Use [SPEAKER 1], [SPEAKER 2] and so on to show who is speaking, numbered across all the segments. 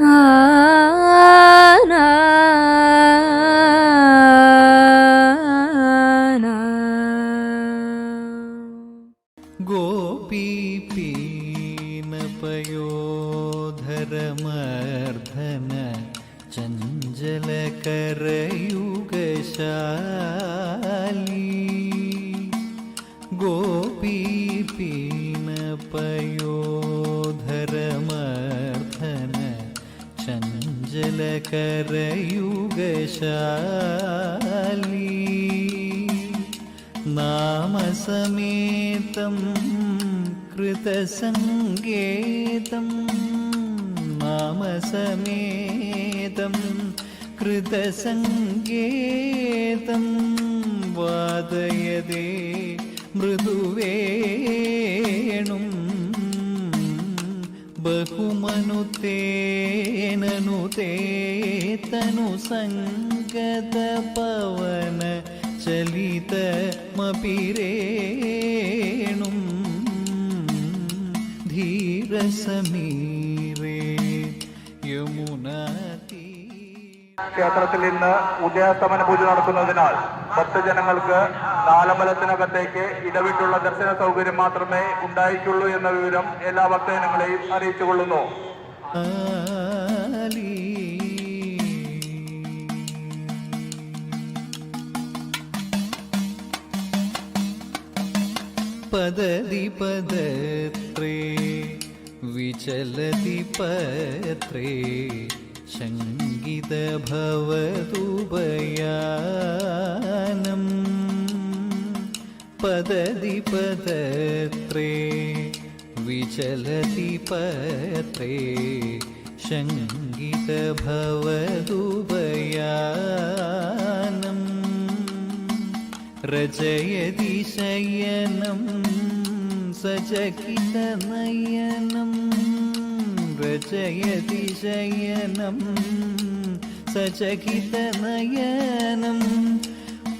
[SPEAKER 1] 啊。चञ्चलकरयुगशाली नामसमेतं कृतसङ्गेतं नामसमेतं कृतसङ्गेतं वादयदे मृदुवेणुं बहुमनुतेननुते तनुसङ्गतपवन चलितमपि रेणुं धीरसमीरे यमुनाती
[SPEAKER 2] ക്ഷേത്രത്തിൽ ഇന്ന് ഉദയാസ്തമന പൂജ നടക്കുന്നതിനാൽ ഭക്തജനങ്ങൾക്ക് നാലമ്പലത്തിനകത്തേക്ക് ഇടവിട്ടുള്ള ദർശന സൗകര്യം മാത്രമേ ഉണ്ടായിട്ടുള്ളൂ എന്ന വിവരം എല്ലാ ഭക്തജനങ്ങളെയും അറിയിച്ചു
[SPEAKER 1] കൊള്ളുന്നു. പദതി പദത്രേ വിചലതി പത്രേ ശങ്കിത പദതിപദത്രേ വിചലതി പത്രേ ശങ്കിതഭവതുപയാനം രചയതി ശയനം സചകിതനയനം രചയതി ശയനം സചകിതനയനം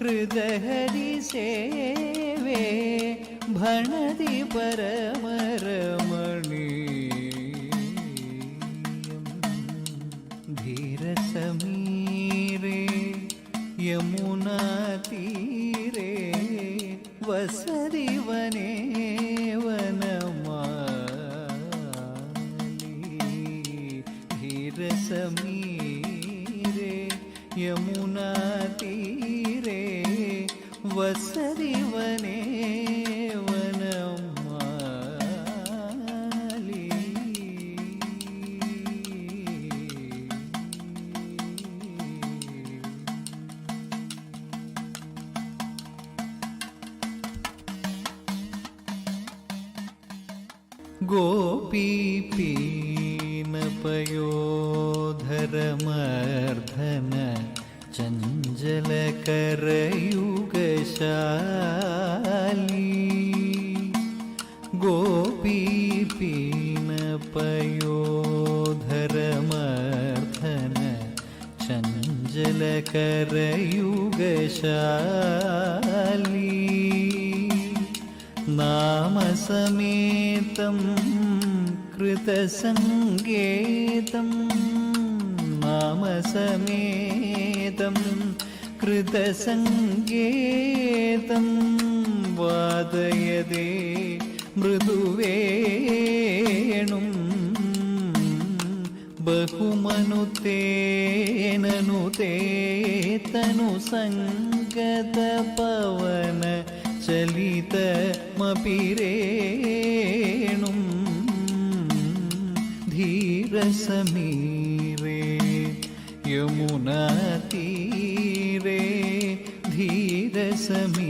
[SPEAKER 1] कृतहरिसेवे भणति परमरमणीयम् धीरसमीरे यमुनातीरे वसति वने वनमाली धीरसमीरे यमुनातीरे വസരിവനേ വനം ഗോപീപീനപയോധരമർദ്ധന ചഞ്ചലകരയുഗശാലി നാമസമേതം കൃതസംഗേതം നാമസമേതം കൃതസംഗേതം വാദയതേ മൃദുവേണും ബഹുമനു തേനു തേത്തനു സംഗത പവന ചലിതമപിരേണും ധീരസമീരേ യമുനാതീരേ ധീരസമീരേ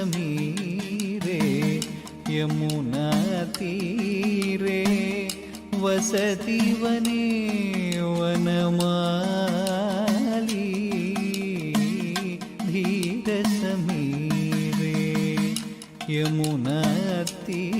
[SPEAKER 1] സമീരെ യമുനാ തീരെ വസതി വനേ വനമാലി ധീര സമീരെ യമുനാ തീരെ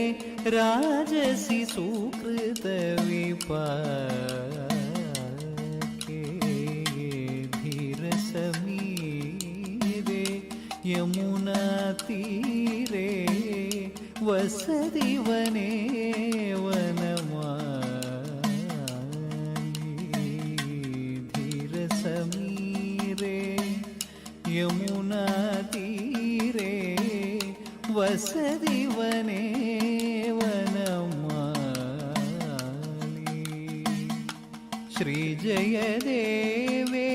[SPEAKER 1] राजसि सुकृतविपाके धीरसमीरे यमुनातीरे वसदी वने श्रीजयदेवे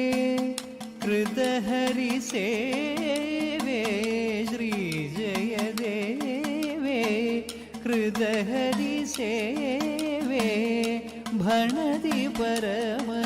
[SPEAKER 1] कृतहरिसेवे श्रीजयदेवे कृतहरिसेवे भणति परमरमणीयम्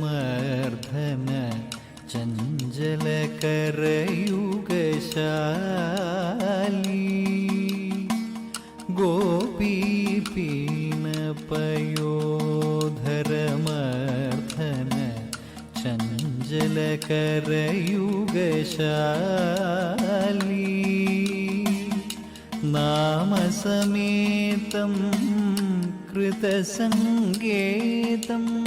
[SPEAKER 1] ഗോപീപീനപയോധരമർദ്ധന ചഞ്ചലകരയുഗശാലി. ഗോപീപീനപയോധരമർദ്ധന ചഞ്ചലകരയുഗശാലി. നാമസമേതം കൃതസംഗേതം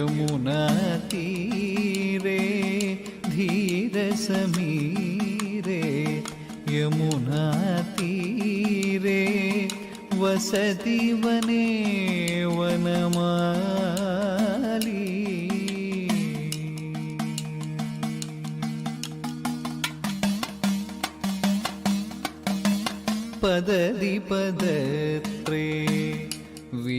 [SPEAKER 1] യമുനാതീരേ ധീരസമീരേ യമുനാതീരേ വസതി വനേ വനമാലി. പദതി പദത്രേ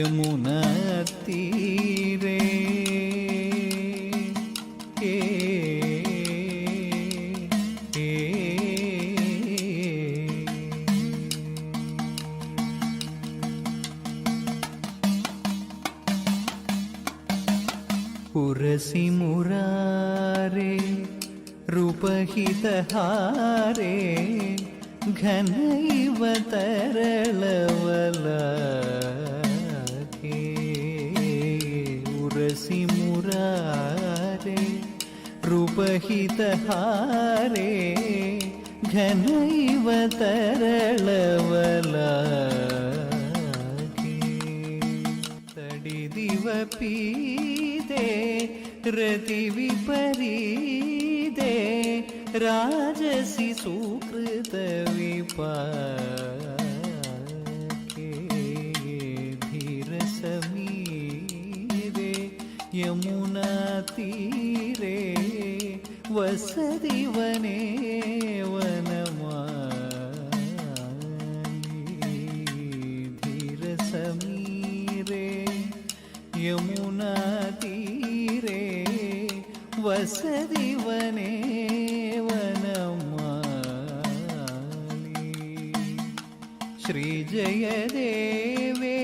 [SPEAKER 1] യമുനീരേ පුරසි මුරාරේ රුපහිතහාරේ ಘನೈವ ತರಳವಲ पुरारे रूपहितहारे घनैव तरलवलागे तडिदिव पीते रतिविपरीदे राजसि सुकृतविपा यमुनातीरे वसति वने वनमाली धीरसमीरे यमुनातीरे वसति वने वनमाली श्रीजयदेवे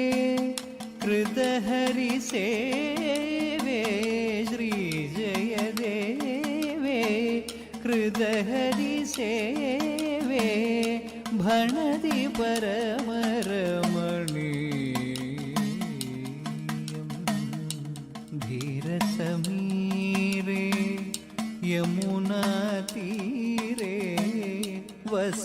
[SPEAKER 1] कृतहरिसेवे लहरी सेवे भणति परमरमणीयं धीरसमीरे यमुनातीरे वस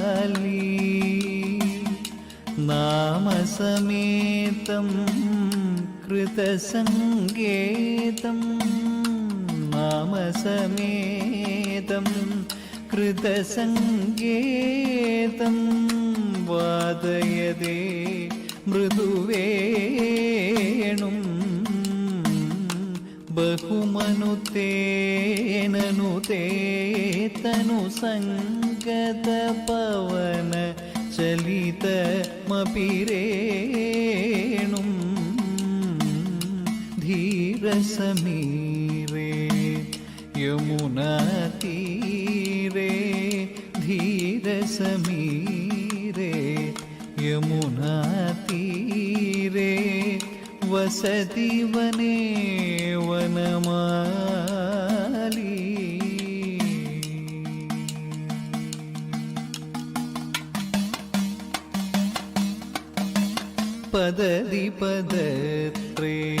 [SPEAKER 1] നാമസമേതം മാമ സമേതം കൃതസംഗേതം വാദയതേ മൃദുവേണും ബഹുമനുതേനു തേതനു സംഗത പവന ധീരസമീരേ യമുനാതീരേ ധീരസമീരേ യമുനാതീരേ വസതി വനേ വനമാലീ പദതി പദത്രേ വിചലതി പത്രേ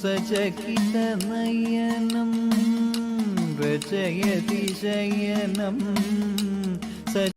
[SPEAKER 1] സചകിത നയനം രചയതി ശയനം